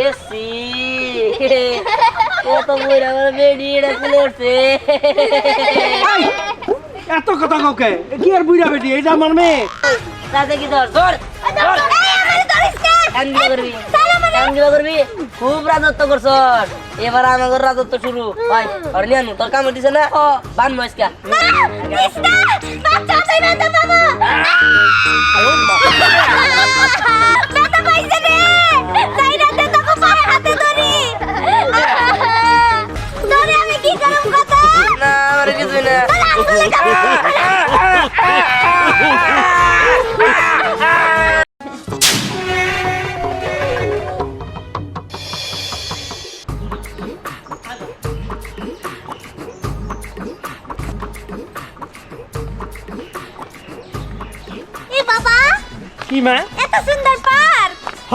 AC. কত বইরা আমার বেডি এটা খুলে এত কথা কাউকে কি? আর বুড়া? বেটি এটা আমার মেয়ে। তাতে কি ধর ধর ধর। এই আমার ধরিস না কাঙ্গিলা করবি? খুব রাজত্ব করছ এবার আমাদের রাজত্ব শুরু। ভাই আর তোর কাম দিছে না? ও বান না না মা। এত সুন্দর পার্ক হ।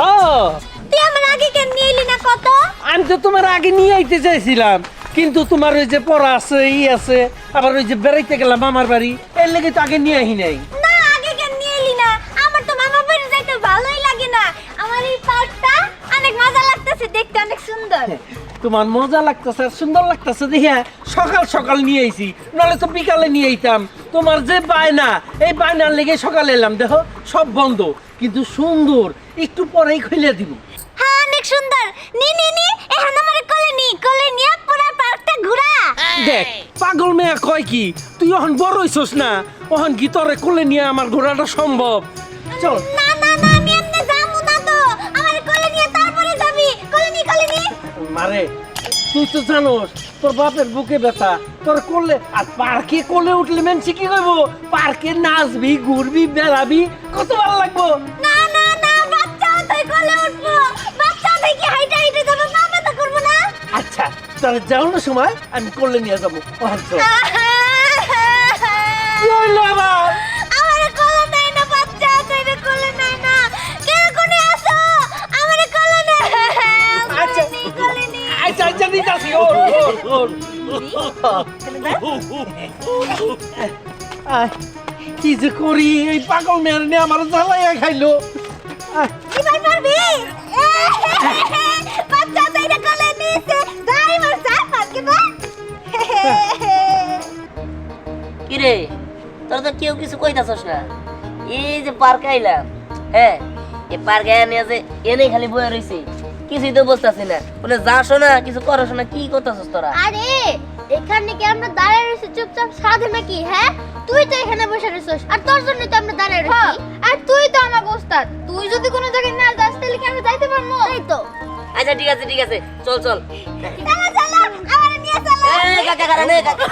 তুই আমার আগে কেন নিয়ে এলি না কত? আমি তো তোমার আগে নিয়ে আইতে চাইছিলাম কিন্তু তোমার ওই যে পড়া আছে ই আছে আবার ওই যে বেড়াইতে গেলাম আমার বাড়ি এর লেগে তো আগে নিয়ে আহি নাই। না আগে কেন নিয়ে এলি না? আমার তো মামা বাড়ি যাইতে ভালোই লাগে না। আমার এই পার্কটা অনেক মজা লাগতেছে দেখতে অনেক সুন্দর। তোমার মজা লাগতেছে আর সুন্দর লাগতেছে দেখিয়া সকাল সকাল নিয়ে আইছি নাহলে তো বিকালে নিয়ে আইতাম। তোমার যে বায়না এই বায়নার লেগে সকালে এলাম দেখো সব বন্ধ। কিন্তু সুন্দর একটু পরেই খুলে দিব। হ্যাঁ অনেক সুন্দর। নি নি নি এখন আমার কোলে নি কোলে নিয়ে পুরো পার্কটা ঘুরা। দেখ পাগল মেয়া কয় কি তুই এখন বড় হইছস না ওহন কি তোরে কোলে নিয়ে আমার ঘোরাটা সম্ভব? চল। না না না আমি যাব না তো। আমার কোলে নিয়ে তারপরে যাবি। কোলে নি কোলে নি। মারে তুই তো জানোস তোর বাপের বুকে ব্যথা। তোর করলে আর পার্কে কোলে উঠলে মেনছি কি কইব পার্কে নাচবি ঘুরবি বেড়াবি কত ভালো লাগবো? না না না বাচ্চা তুই কোলে উঠবো। বাচ্চা তুই কি হাইটা হাইটা যাব না করব না। আচ্ছা তাহলে যাও না সময় আমি কোলে নিয়ে যাব। ওখান কি যে করি? এই পাগল মেয়ের নিয়ে আমার জ্বালাইয়া খাইলো। এবার পারবি বাচ্চা যাই মার কি রে তোর তো কেউ কিছু কইতাছস না। এই যে পার্কে আইলাম হ্যাঁ এই পার্কে নিয়ে যে এনেই খালি বয়ে রইছে। কিছুই তো বলতাছি না। বলে যাসো না কিছু করছ না কি করতাছস তোরা? আরে এখানে কি আমরা দাঁড়ায় রয়েছি চুপচাপ? সাধে নাকি হ্যাঁ? তুই তো এখানে বসে রয়েছিস আর তোর জন্য তো আমরা দাঁড়ায় রয়েছি। আর তুই তো আমার ওস্তাদ তুই যদি কোনো জায়গায় না যাস তাহলে কি আমরা যাইতে পারব? তাই তো। আচ্ছা ঠিক আছে ঠিক আছে চল চল। চলো চলো আমার নিয়ে চলো। এই কাকা কারণ এই কাকা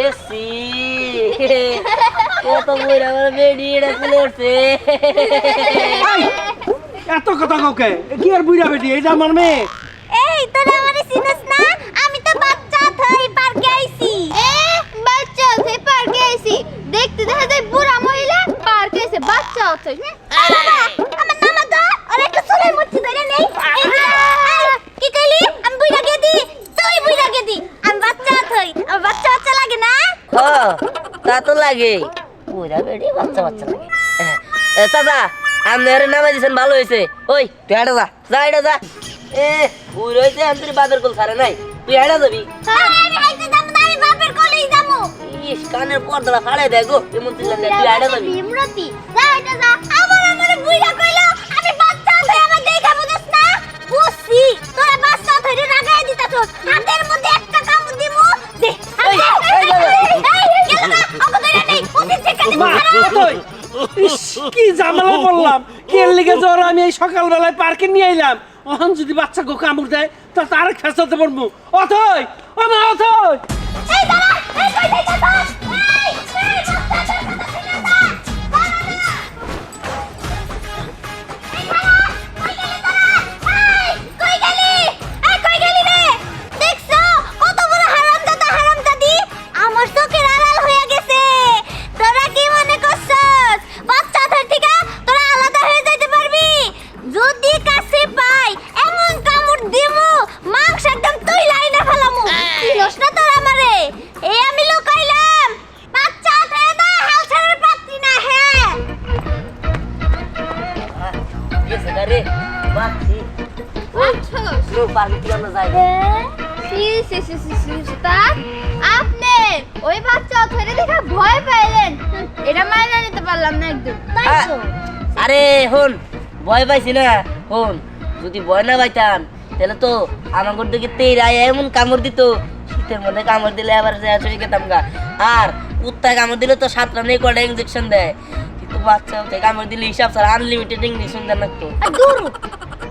এসি কত বইরা আমার বেডি এটা খুলে উঠছে এই, এত কথা কাউকে? কি আর বুড়া বেটি? এটা আমার মেয়ে। এই তোরা আমারে চিনিস না? আমি তো বাচ্চা থই পার্কে আইছি। এ বাচ্চা থই পার্কে আইছি। দেখতে দেখা যায় বুড়া মহিলা পার্কে আইছে বাচ্চা থই আমার নাম তো আরে একটা চুলের মুঠি ধরে নেই। এই যে, এই, কি কইলি? আমি বুইড়া গেদি তুই বুইড়া গেদি আমি বাচ্চা থই আমার বাচ্চা বাচ্চা লাগে না? হ তা তো লাগে পুরা বেডি বাচ্চা বাচ্চা লাগে। এ, চাচা আপনার নামে দিয়েছেন ভালো হয়েছে ওই তুই হাঁটা যা যা এটা যা এ বুড় হয়েছে আমি তোর বাপের কোল ছাড়ে নাই তুই হাঁটা যাবি ইস কানের পর্দাটা ফাড়াই দেয় গো এমন তুই হাঁটা যাবি যা এটা যা আমার আমার বুইড়া কইলো আমি বাচ্চা ধরে আমার দেখা বুঝছ না বুঝছি তোরা বাচ্চা ধরে রাগাই দিতাছ হাতের মধ্যে একটা কামড় দিমু দে এই, এই, এই, এই না ওকে ধরে নেই উচিত শিক্ষা দিমু মা, কতই? কি ঝামেলা বললাম কি লিখে লিগে জ্বর? আমি এই সকালবেলায় পার্কে নিয়ে এলাম ওখান যদি বাচ্চাকে কামড় দেয়, তা তার খেসাতে পারব। অথই! ও মা এই এই কই ভয় পাইছি না। হন যদি ভয় না পাইতাম, তাহলে তো আমার দিকে তেরা এমন কামড় দিত। শীতের মধ্যে কামড় দিলে আবার চলে খেতাম গা। আর কুত্তায় কামড় দিলে তো সাতটা নেই কটা ইঞ্জেকশন দেয়। কিন্তু বাচ্চা কামড় দিলে হিসাব স্যার আনলিমিটেড ইঞ্জেকশন দেন না দূর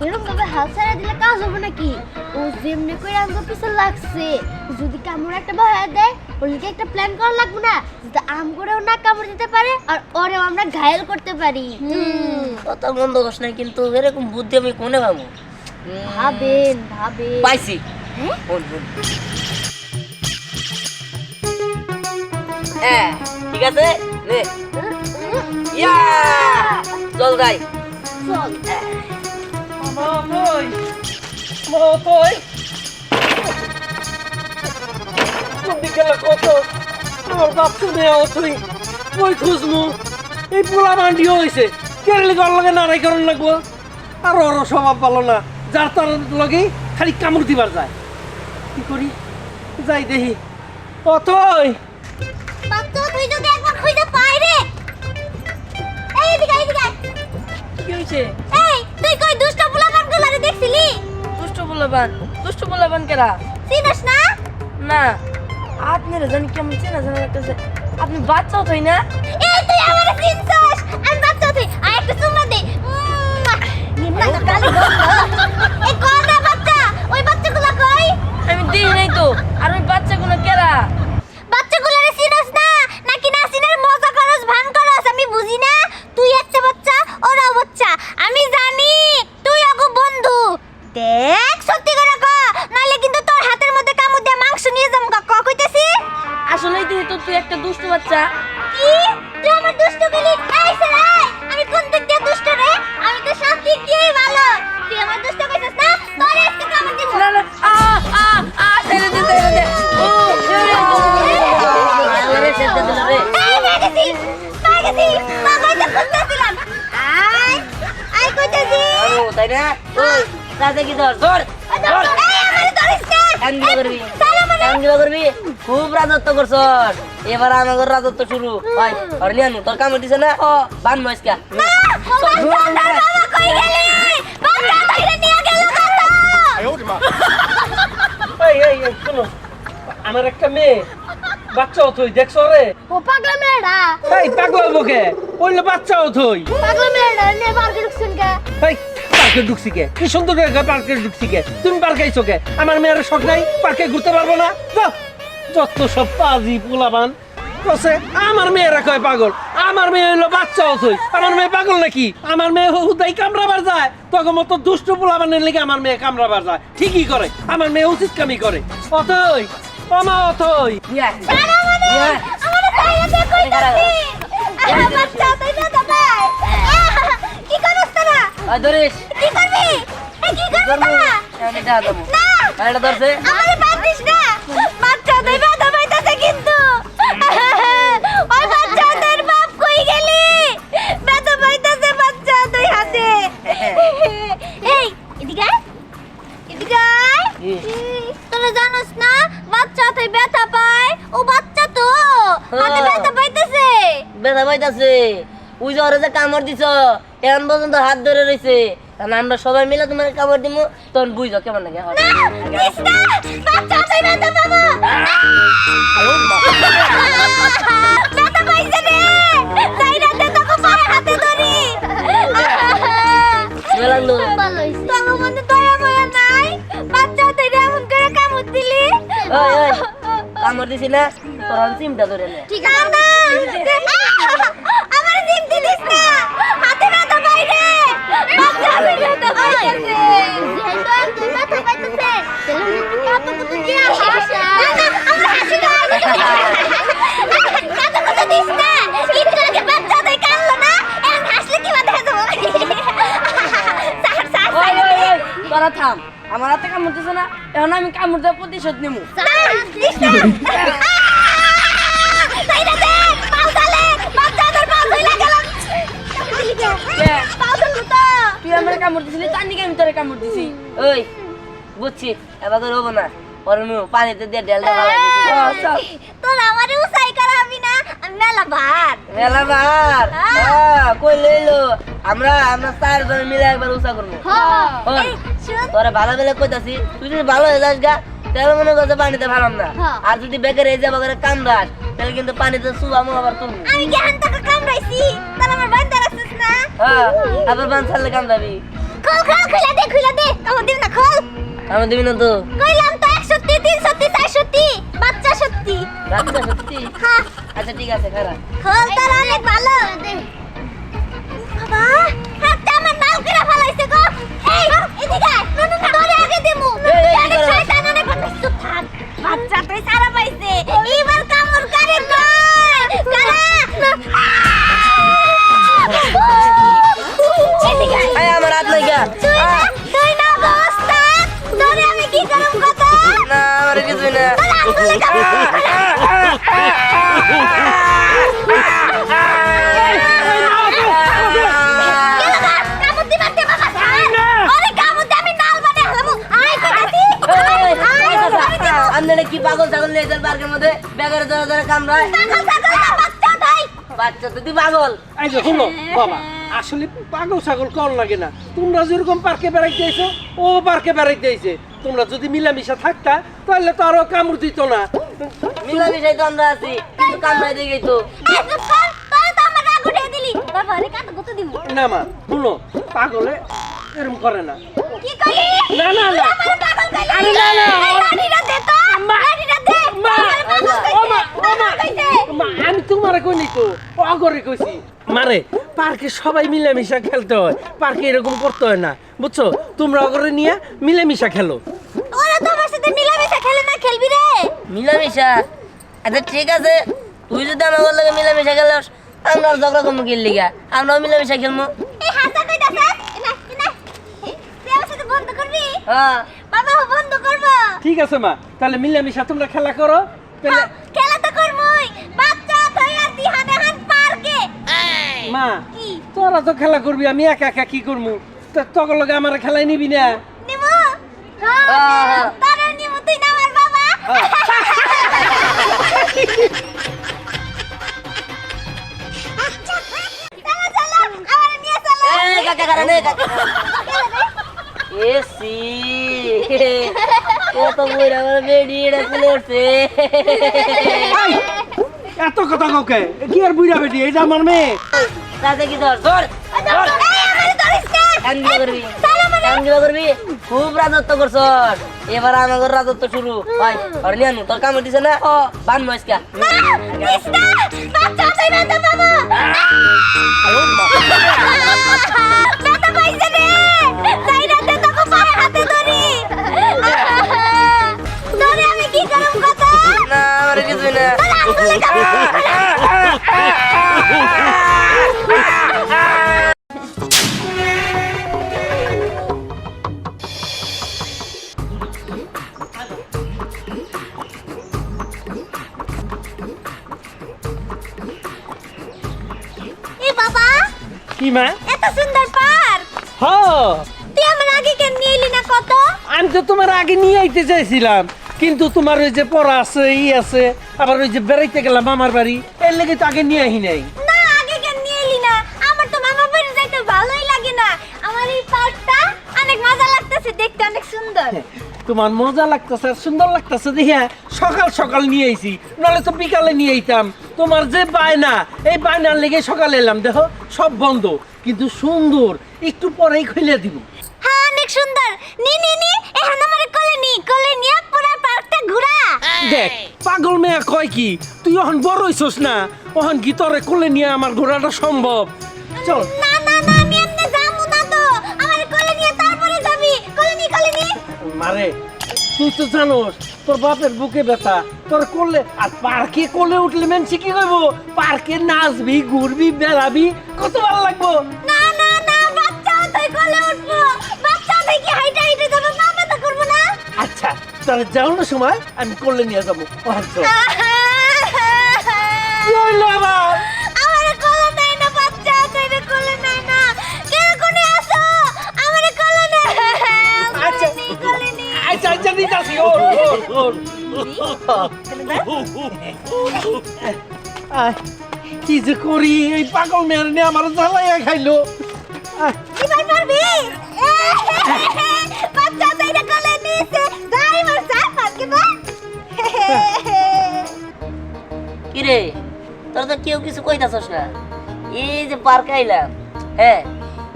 এরকম ভাবে হাল ছাড়া দিলে কাজ হবে নাকি? ও যেমনি করে আমগো পিছে লাগছে যদি কামড় একটা ভয় দেয় লিগে একটা প্ল্যান করা লাগবে না যাতে আম করেও না কামড় দিতে পারে আর ওরেও আমরা ঘায়েল করতে পারি। কত মন্দ কস নাই কিন্তু এরকম বুদ্ধি আমি কোনে পাবো? হুম, ভাবেন ভাবেন। পাইছি। হ্যাঁ? হ্যাঁ ঠিক আছে নে। ইয়া! চল যাই চল। মা কই মা কই তুমি গেলে কত আমার বাচ্চা মেয়ে অথই কই খুঁজমু এই পোলা মান্ডি হয়েছে কেরলি কর লগে নারাই করন লাগবো? আর ওর স্বভাব ভালো না যার তার লগে খালি কামড় দিবার যায়। কি করি? যাই দেখি। বাচ্চা তুই যদি একবার খুঁজে পাই রে। এই আয়, এদিকে আয়। কি হয়েছে এই তুই কই দুষ্ট পোলাপান গুলারে দেখছিলি? দুষ্ট বলবান দুষ্ট বলবান কেরা? চিনিস না? না। আপনারা জানি কেমন চেনা জানা লাগতেছে। আপনি বাচ্চাও তাই না? এই তুই আমারে চিনছস? আমি বাচ্চা তুই আর একটা চুমা দে। নিম্না গালি এই কোন না বাচ্চা। ওই বাচ্চাগুলো কই? আমি দিই নাই তো। আর ওই বাচ্চাগুলো কেরা? বাচ্চাগুলোরে চিনস না? নাকি না চিনার মজা করস ভান করস আমি বুঝি না তুই একটা বাচ্চা ওরাও বাচ্চা আমি জানি তুই আগো বন্ধু দেখ সত্যি করে ক নালে কিন্তু তোর হাতের মধ্যে কামড় দিয়ে মাংস নিয়ে যাম ক কইতেছি আসলেই দিই তো তুই একটা দুষ্ট বাচ্চা কি তুই আমার দুষ্ট গলি এই ছেলে আমি কোন দিক দিয়ে দুষ্ট রে আমি তো সব দিক দিয়েই ভালো তুই আমার দুষ্ট কইছিস না তোর আজকে কামড় দিব না না আ আ আ ছেড়ে দে ছেড়ে দে ও ছেড়ে আরে সেটা দিল রে এই মেগেছি মেগেছি বাবাই তো খুঁজতেছিলাম আই আই কইতেছি ও তাই না ওই রাতে কি ধর ধর ধর এই আমারে ধরিস না কেন করবি সালাম করবি খুব রাজত্ব করছস। এবার আমাদের রাজত্ব শুরু। হয় আর নিয়ানু তোর কামড় দিছে না? ও বান মস্কা বাবা কই গেলি? বাচ্চা ধরে নিয়ে গেল কত এই এই এই শোনো। আমার একটা মেয়ে। বাচ্চা অথই দেখছ রে? ও পাগলা মেয়েরা এই পাগল বকে ওইলে বাচ্চা অথই পাগলা মেয়েরা নে পার্কে ঢুকছেন কে? এই পার্কে ঢুকছি কে? কি সুন্দর জায়গা পার্কে ঢুকছি কে? তুমি পার্কে আইছো কে? আমার মেয়ের শখ নাই পার্কে ঘুরতে পারব না। যাও। যত সব পাজি পোলাবান কসে আমার মেয়েরা কয় পাগল? আমার মেয়ে হইল বাচ্চা অথই। আমার মেয়ে পাগল নাকি? আমার মেয়ে হুদাই কামড়াবার যায়। তখন মতো দুষ্ট পোলাবানের লেগে আমার মেয়ে কামড়াবার যায়। ঠিকই করে। আমার মেয়ে উচিত কামি করে। অথই আমা অথই। ইয়া। আমারে ধরিস। কি করবি? কি করবি তোরা আমি যা দেবো না। এটা ধরছে। আমারে বাঁধিস না। বাচ্চা তাই বাধা পাইতাছে কিন্তু। ওই বাচ্চা তোর বাপ কই গেলি? ব্যথা পাইতাছে বাচ্চা তুই হাতে। এই এদিকে এদিকে তোরা জানোস না বাচ্চা তুই ব্যথা পায়। ও বাচ্চা তো। হাতে হ্যাঁ। ব্যথা পাইতেছে। ব্যথা পাইতাছে। ওই যে যে কামড় দিছ এখন পর্যন্ত হাত ধরে রয়েছে কারণ আমরা সবাই মিলে তোমার কামড় দিব তখন বুঝো কেমন লাগে। না দিস না বাচ্চা তুই ব্যথা পাবো ব্যথা এখন আমি কামড় দেওয়ার প্রতিশোধ নিমু। সার দিস না তাই আমার কামড় দিছিলি তার নিকে আমি তোরে কামড় দিছি। ওই বুঝছি এবার করে হব না। পানিতে দিয়ে ডেল ঢালা ও, চল। তোর আমারে উসাই না আমি মেলা মেলা বার হ্যাঁ, কই লইলো? আমরা আমরা চারজন মিলে একবার উষা করব। এই, শুন তোরা ভালো বেলা কইতাছি তুই যদি ভালো হয়ে যাস গা তাহলে মনে করছে পানিতে ভালাম না। হ্যাঁ। আর যদি বেকার এই যাব করে কামড়াস তাহলে কিন্তু পানিতে শুয়ামো আবার তুলবো আমি কি হান টাকা কামড়াইছি? তোর আমার বান্ধা রাখছিস না? হ্যাঁ আবার বান ছাড়লে কামড়াবি। খোল খোল খুলে দে খুলে দে। কামড় দিবি না খোল। আমি দিবি না তো? কইলাম তো এক সত্যি সত্যি সত্যি। বাচ্চা সত্যি? হ্যাঁ। আচ্ছা ঠিক আছে খারাপ। খোল তার অনেক ভালো। বাবা করে ফেলাইছে গো এই এদিকে আয়। তোরে আগে দিমু এই, এই, কি অনেক শয়তান অনেক বদমাইশ। থাক বাচ্চা তুই সারা পাইছে এবার কামড় করে কই কারা আমার হাত নাই গা তুই না বস্তা তোরে আমি কি করব কত না আমার কিছুই না তোর আঙ্গুলে কামড় কি পাগল ছাগল নিয়ে যান পার্কের মধ্যে? বেগারে ধরে ধরে কামড়ায়। বাচ্চা তো তুই পাগল। এই যে শোনো বাবা আসলে পাগল ছাগল কল লাগে না। তোমরা যেরকম পার্কে বেড়াইতে আইছো ও পার্কে বেড়াইতে আইছে। তোমরা যদি মিলামিশা থাকতা তাহলে তো আরও কামড় দিত না। মিলামিশাই তো আমরা আছি কিন্তু কামড়াই দিয়ে গেছো এই চুপ কর তোর তো আমার রাগ উঠিয়ে দিলি। বাবা রে কাট কত দিমু। না মা শুনো পাগলে এরকম করে না। কি কইলি না, না, না। আমার আরে না, না। এই লাঠিটা দে তো। লাঠিটা দে। মা, ও মা, ও মা। মা, আমি তোমারে কইনি তো অগরে কইছি। মারে পার্কে সবাই মিলেমিশা খেলতে হয়। পার্কে এরকম করতে হয় না বুঝছ? তোমরা অগরে নিয়ে মিলেমিশা খেলো। ওরা তো আমার সাথে মিলামিশা খেলে না খেলবি রে। মিলামিশা? আচ্ছা ঠিক আছে। তুই যদি আমার লগে মিলামিশা খেলাস আমরা ঝগড়া করব কি লিগা আমরাও মিলামিশা খেলব এই হাসা বাবা বন্ধ করব। ঠিক আছে মা। তাহলে মিলেমিশা তোমরা খেলা করো। খেলা তো করবই। বাচ্চা আর দিহানে হান পার্কে। মা তোরা তো খেলা করবি আমি একা একা কি করব তা তখন লগে আমার খেলাই নিবি না? নিমু? হ্যাঁ হ্যাঁ। তারে নিমু তুই না আমার বাবা? চলো চলো আমার নিয়ে চলো। এই কাকা নে কাকা। এসি কত বইরা করে বেডি এটা খুলেছে এত কথা কাউকে? কি আর বুড়া বেটি? এটা আমার মেয়ে। তাতে কি ধর ধর আমারে মানে। খুব রাজত্ব করছস। এবার আমাদের রাজত্ব শুরু। ভাই আর তোর কাম দিছে না? ও বান তো বাবা এ বাবা কি মা এত সুন্দর পার্ক হ তুই আমার আগে কেন নিয়ে এলি না কত আমি তো তোমার আগে নিয়ে আইতে চাইছিলাম কিন্তু তোমার ওই যে পড়া আছে ই আছে আবার ওই যে বেড়াইতে গেলাম মামার বাড়ি এর লেগে তো আগে নিয়ে আহি নাই। না আগে কেন নিয়ে এলি না? আমার তো মামা বাড়ি যাইতে ভালোই লাগে না। আমার এই পার্কটা অনেক মজা লাগতেছে দেখতে অনেক সুন্দর। তোমার মজা লাগতেছে আর সুন্দর লাগতেছে দেখিয়া সকাল সকাল নিয়ে আইছি। নাহলে তো বিকালে নিয়ে আইতাম। তোমার যে বায়না এই বায়নার লেগে সকালে এলাম দেখো সব বন্ধ। কিন্তু সুন্দর একটু পরেই খুলে দিব। হ্যাঁ অনেক সুন্দর। নি নি নি এখন আমার কোলে নি কোলে নিয়ে পুরো পার্কটা ঘুরা দেখ পাগল কয় কি? তুই এখন বড় হইছস না? ওহন কি তোরে কোলে নিয়ে আমার ঘোরাটা সম্ভব? চল। না না না আমি এমনি যাব না তো। আমার কোলে নিয়ে তারপরে যাবি। কোলে নি কোলে নি। মারে তুই তো জানোস তোর বাপের বুকে ব্যথা। তোর করলে আর পার্কে কোলে উঠলে মেনছি কি কইব পার্কে নাচবি ঘুরবি বেড়াবি কত ভালো লাগবো। না না না বাচ্চাও তুই কোলে উঠবো। বাচ্চা থেকে হাইটে হাইটে যাব মা ব্যথা করব না। আচ্ছা যাও যাওয়ানোর সময় আমি করলে নিয়ে যাব। কি আচ্ছা।, আচ্ছা, আচ্ছা আছে কি যে করি এই পাগল মেয়ের নিয়ে আমার জ্বালাইয়া খাইলো। বাচ্চা কিরে তোর তো কেউ কিছু কইতাছস না। এই যে পার্কে আইলাম হ্যাঁ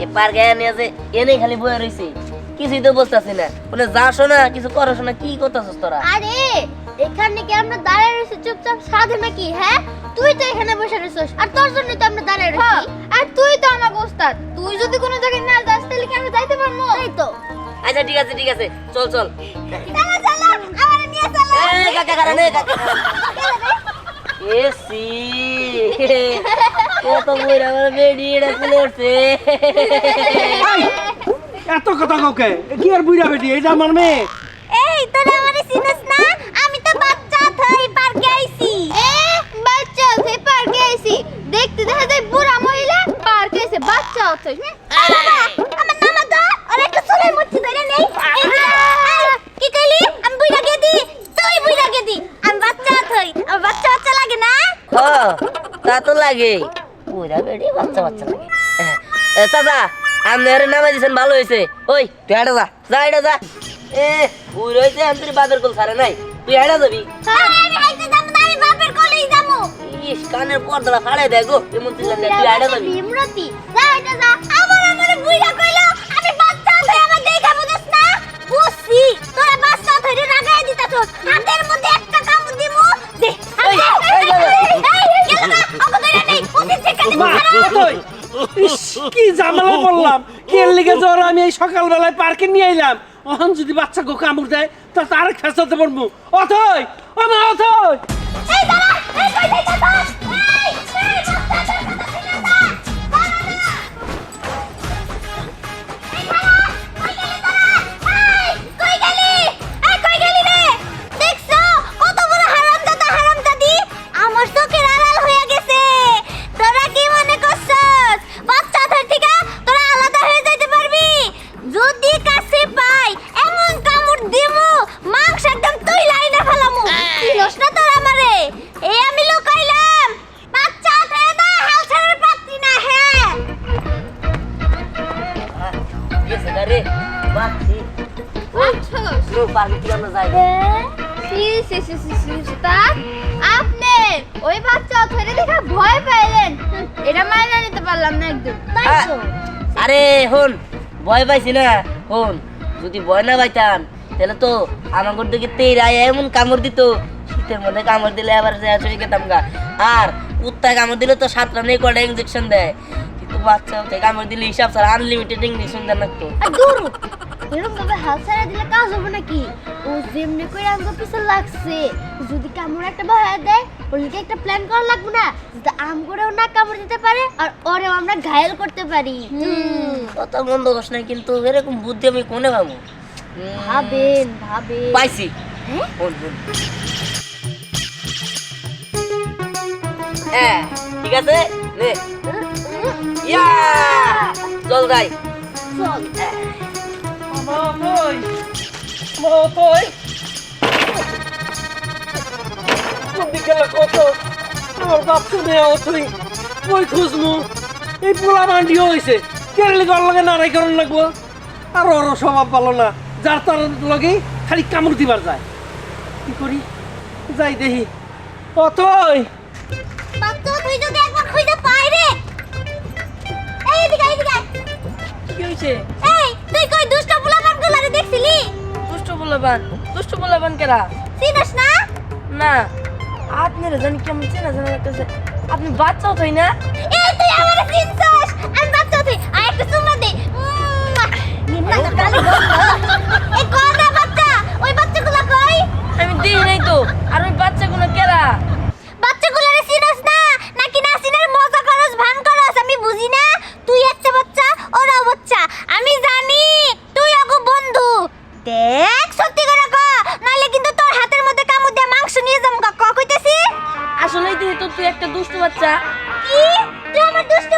এই পার্কে আনি যে এনেই খালি বয়ে রইছি কিছুই তো বলতাছি না। বলে যাসো না কিছু করছ না কি করতাছস তোরা? আরে এখানে কি আমরা দাঁড়ায় রয়েছি চুপচাপ? সাধে নাকি হ্যাঁ? তুই তো এখানে বসে রয়েছিস আর তোর জন্য তো আমরা দাঁড়ায় রয়েছি আর তুই তো আমার ওস্তাদ তুই যদি কোনো জায়গায় না যাস তাহলে কি আমরা যাইতে পারব? এই তো। আচ্ছা ঠিক আছে ঠিক আছে চল চল। চলো চলো আমার নিয়ে চলো। এই কাকা কারণ এই কাকা। এসি কত বেডি খুলে উঠছে আয়, এত কথা কাউকে কি আর বুড়া বেটি এটা আমার মেয়ে এই তোরা আমারে চিনিস না আমি তো বাচ্চা থই পার্কে আইছি এ বাচ্চা থই পার্কে আইছি দেখতে দেখা যায় বুড়া মহিলা পার্কে আইছে বাচ্চা থই আমার নামা তো আর একটা চুলের মুঠি ধরে নেই এই যে, এই, কি কইলি আমি বুইড়া গেদি তুই বুইড়া গেদি আমি বাচ্চা থই আমার বাচ্চা বাচ্চা লাগে না হ তা তো লাগে পুরা বেডি বাচ্চা বাচ্চা লাগে। চাচা নামে দিয়েছেন ভালো হয়েছে। ওই তুই হাঁটা যা যা এটা যা। এ উই রয়েছে আমি বাজার কল সারে নাই। তুই হাঁটা যাবি? ইস কানের পর্দাটা ফাড়াই দেয় গো এমন তুই যাবি। যা যা। আমারে কি ঝামেলা বললাম কে লিগে জ্বর আমি এই সকালবেলায় পার্কে নিয়ে এলাম অহন যদি বাচ্চা গো কামড় দেয় তা তার খেসাতে পারব অথই আমার অথই এই দাঁড়া এই কই ভয় পাইছি না। হন যদি ভয় না পাইতাম, তাহলে তো আমার ঘর থেকে তেরা এমন কামড় দিত। শীতের মধ্যে কামড় দিলে আবার যা চলে গেতাম গা। আর কুত্তায় কামড় দিলে তো সাতটা নেই কটা ইঞ্জেকশন দেয়। কিন্তু বাচ্চা কামড় দিলে হিসাব স্যার আনলিমিটেড ইংলিশ দেন লাগতো তো। এরকম ভাবে হাল ছাড়া দিলে কাজ হবে নাকি? ও যেমনি করে আমাকে পিছে লাগছে। যদি কামড় একটা ভয় দেয় ওর লিগে একটা প্ল্যান করা লাগবে না? যাতে আম করেও না কামড় দিতে পারে আর ওরেও আমরা ঘায়েল করতে পারি। হুম কত বন্ধ কস না কিন্তু এরকম বুদ্ধি আমি কোনে পাবো ভাবেন ভাবেন। পাইছি। হ্যাঁ? হ্যাঁ ঠিক আছে নে। ইয়া! চল যাই চল। মা অথই মা অথই বিকেলে কত? আমার বাচ্চা মেয়ে অথই কই খুঁজমু? এই পোলা মান্ডি হয়েছে কেরলি গর লগে নারাই করন লাগবো? আর ওর স্বভাব ভালো না। যার তার লগে খালি কামড় দিবার যায়। কি করি? যাই দেখি। অথই বাচ্চা তুই যদি একবার খুঁজে পাই রে। এই এদিকে এদিকে। আয়। কি হয়েছে এই তুই কই দুষ্ট গুলারে দেখছিলি? দুষ্ট বলবান দুষ্ট বলবান কেরা? চিনিস না? না। আপনারা জানি কেমন চেনা জানা লাগতেছে। আপনি বাচ্চাও তাই না? এই তুই আমার চিনছস? আমি বাচ্চা তুই আর একটা চুমা দে। নিম্না এই কোনা বাচ্চা ওই বাচ্চাগুলা কই? আমি দেখি নাই তো। আর ওই বাচ্চাগুলো কেরা? বাচ্চাগুলারে চিনস না? নাকি না চিনার মজা করস ভান করস? আমি বুঝি না। তুই একটা বাচ্চা ওরা বাচ্চা আমি জানি তুই আগো বন্ধু দেখ সত্যি করে ক। নালে কিন্তু তোর হাতের মধ্যে কামড় দিয়ে মাংস নিয়ে যাম ক কইতেছি? আসলেই তুই তো তুই একটা দুষ্ট বাচ্চা। কি? তুই আমার দুষ্ট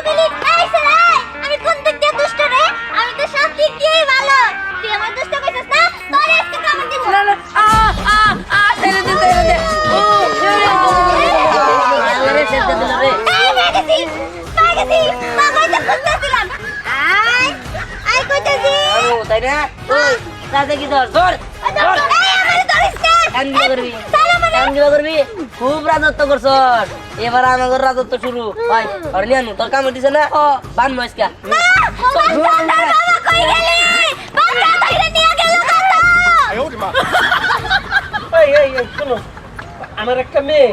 তাতে কি ধর ধর ধর আমারে সালাম আলাইকুম। করবি? খুব রাজত্ব করছস। এবার আমাদের রাজত্ব শুরু। ভাই আর তোর কামড় দিছে না? বান মস্কা না বাচ্চা তোর বাবা কই গেলি? বাচ্চা ধরে নিয়ে গেল কত এই এই এই শোনো। আমার একটা মেয়ে।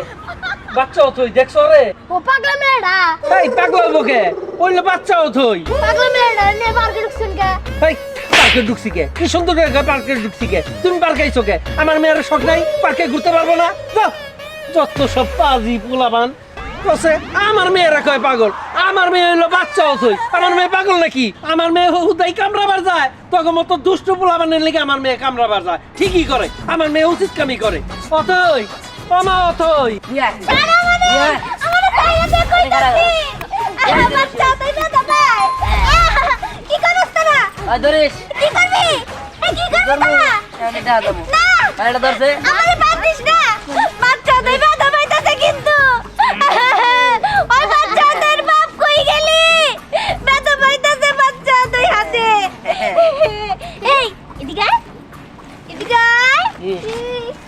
বাচ্চা অথই দেখছ রে ও পাগলা মেয়েটা এই পাগল বকে ওইলে বাচ্চা অথই পাগলা মেয়েটা কে? পার্কে ঢুকছি কে কি সুন্দর করে পার্কে ঢুকছি কে তুমি পার্কে আইছো কে আমার মেয়ের শখ নাই পার্কে ঘুরতে পারব না। যত সব পাজি পোলাবান কসে আমার মেয়েরা কয় পাগল? আমার মেয়ে হইল বাচ্চা অথই। আমার মেয়ে পাগল নাকি? আমার মেয়ে হুদাই কামড়াবার যায়। তখন মতো দুষ্ট পোলাবানের লেগে আমার মেয়ে কামড়াবার যায়। ঠিকই করে। আমার মেয়ে উচিত কামি করে। অথই মামা অথই। আমারে বাচ্চা না দাদা ধরিস। কি করবি? এ কি করবি আমি দেখা দেবো। না। এটা ধরছে। আমারে বাঁধিস না। বাচ্চা তুই ব্যথা পাইতাছে কিন্তু। ওই বাচ্চা তোর বাপ কই গেলি? ব্যথা পাইতাছে বাচ্চা তুই হাতে। এই এদিকে এদিকে?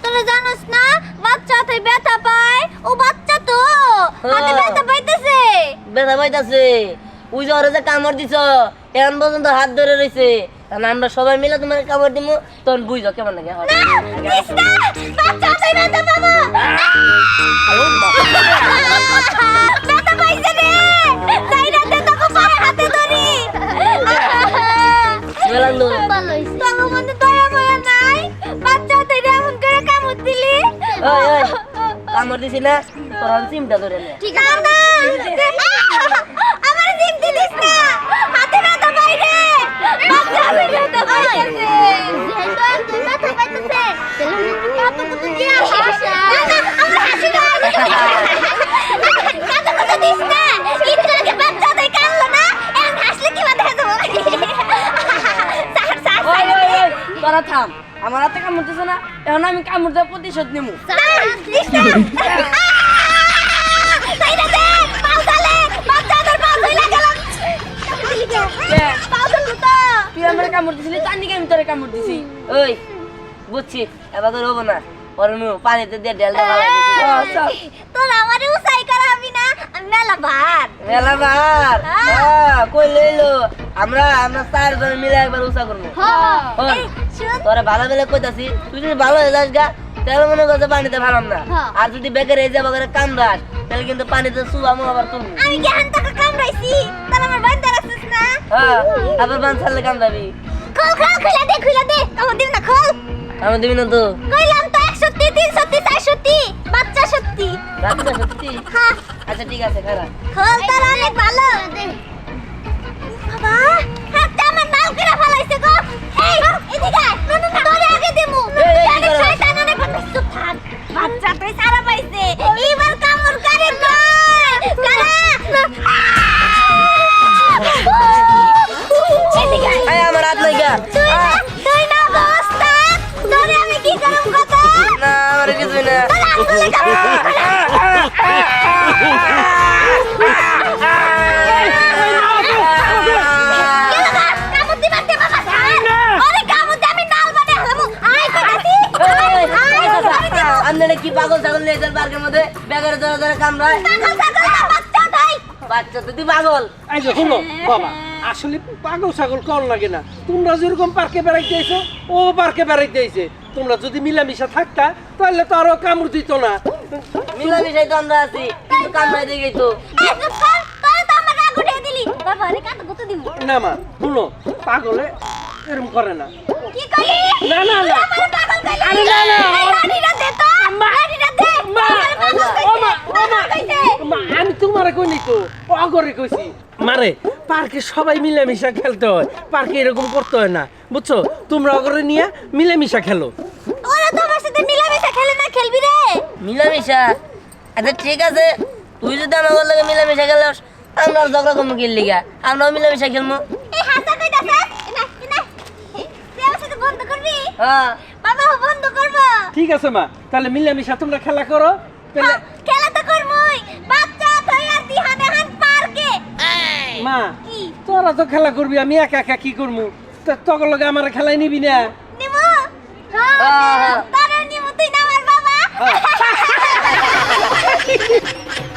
তোরা জানোস না বাচ্চা তুই ব্যথা পায়। ও বাচ্চা তো। হাতে হ্যাঁ। ব্যথা পাইতেছে। ব্যথা পাইতাছে। ওই যে ওরা যে কামড় দিছ এখন পর্যন্ত হাত ধরে রয়েছে। কারণ আমরা সবাই মিলে তোমার কামড় দিব তখন বুঝো কেমন লাগে? কামড় দিছি না তোর চিমটা ধরে ঠিক আছে। তোরা থাম। আমার হাতে কামড় দিছে না এখন আমি কামড় দেওয়ার প্রতিশোধ নিমু। তুই আমার কামড় দিছিলি তার নিকে আমি তোরে কামড় দিছি। ওই বুঝছি এবার তোর হব না। পরে নু পানিতে দিয়ে ঢেল দেওয়া তোর আমারে উসাই করাবি না আমি মেলা ভাত মেলা বার হ্যাঁ, কই লইলো? আমরা আমরা চার জন মিলে একবার উষা করব। তোরা ভালো বেলা কইতাছি তুই যদি ভালো হয়ে যাস গা তাহলে মনে করছে পানিতে ভালাম না। আর যদি বেকার এই যাব করে কামড়াস তাহলে কিন্তু পানিতে শুবামো আবার তুমি। আমি জ্ঞান তোকে কামড়াইছি? তোর আমার হ্যাঁ আবার বান ছাড়লে কামড়াবি। খোল খোল খুলে দে খুলে দে। কামড় দিবি না খোল। কামড় দিবি না তো। কইলাম তো এক সত্যি তিন সত্যি চার সত্যি। বাচ্চা সত্যি? রাত্রে সত্যি হ্যাঁ আচ্ছা ঠিক আছে খারাপ। খোল তোর অনেক ভালো। বাবা হাতটা আমার নাল করে ফেলাইছে গো। এই এদিকে আয়। না না না তোরে আগে দিমু। এই, এই, কি অনেক করো? শয়তান অনেক বদমাশ। থাক। বাচ্চা তুই সারা পাইছে। এইবার কামড় করে? আয়। আমার হাত নাই গা তুই না তুই তোরে আমি কি করব কথা না আমার কিছুই না তোরে আসলে কামড় কামড় দিবার দে বাবা আরে কামড় দে আমি নাল বানে হামু আয় কইতাছি আয় আপনারা কি পাগল ছাগল নিয়ে পার্কের মধ্যে বেগারে ধরে ধরে কামড়ায় বাচ্চা তো তুই পাগল। এই যে শুনো বাবা আসলে পাগল ছাগল কল লাগে না। তোমরা যেরকম পার্কে বেড়াইতে আইছো ও পার্কে বেড়াইতে আইছে। তোমরা যদি মিলামিশা থাকতা তাহলে তো আরও কামড় দিত না। মিলামিশাই তো আমরা আছি কিন্তু কামড়াই দিয়ে গেছো। না মা শুনো পাগলে এরম করে না। না না না। আমার পাগল কইলি। আরে না, না, আমি তোমারে কইনি তো অগরে কইছি। মারে পার্কে সবাই মিলেমিশা খেলতে হয় পার্কে এরকম করতে হয় না বুঝছ? তোমরা অগরে নিয়ে মিলেমিশা খেলো। ওরা তো আমার সাথে মিলামিশা খেলে না খেলবি রে? মিলামিশা? আচ্ছা ঠিক আছে। তুই যদি আমার লাগে মিলামিশা খেলাস আমরা ঝগড়া করব কি লিগা? আমরাও মিলামিশা খেলব। এই হাসা কইতাছে? না না। তুই আমার সাথে বন্ধ করবি? হ্যাঁ। বাবা বন্ধ করব? ঠিক আছে মা তাহলে মিলামিশা তোমরা খেলা করো। হ্যাঁ, খেলা তো করবই। বাচ্চা ধইরা দিহানে হান পার্কে। মা তোরা তো খেলা করবি আমি একা একা কি করব তোর লগে আমার খেলাই নিবি না? নিব হ্যাঁ তারে নিব তুই না আমার বাবা? হ্যাঁ।